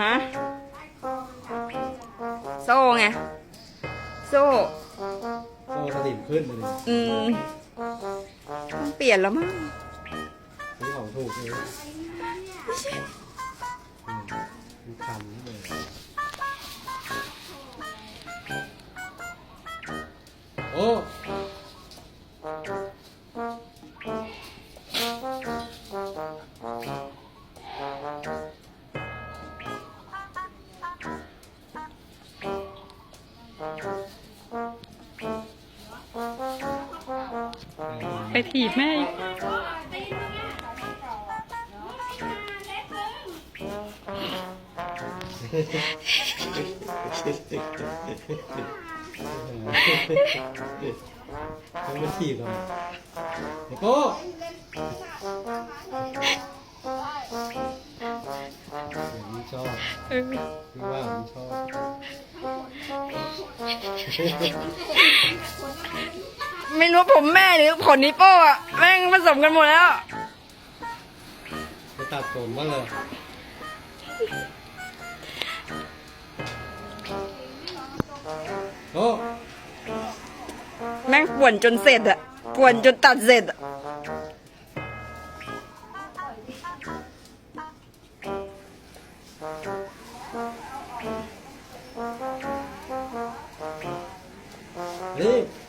ฮะ โซ่ไง โซ่โอ้สนิมขึ้นเลยอืมต้องเปลี่ยนแล้วมั้งซื้อของถูกเลยอืมดูคันนี่เลยโอ้ ไปถีบแม่อีกมันมาถีบเราเด็กโก้อย่างนี้ชอบเออพี่ว่าผมชอบ ไม่รู้ผมแม่หรือขนนิโป้อะแม่งผสมกันหมดแล้ว ไปตัดผมบ้างเลยโอ้แม่งป่วนจนเสร็จอะป่วนจนตัดเสร็จอะเ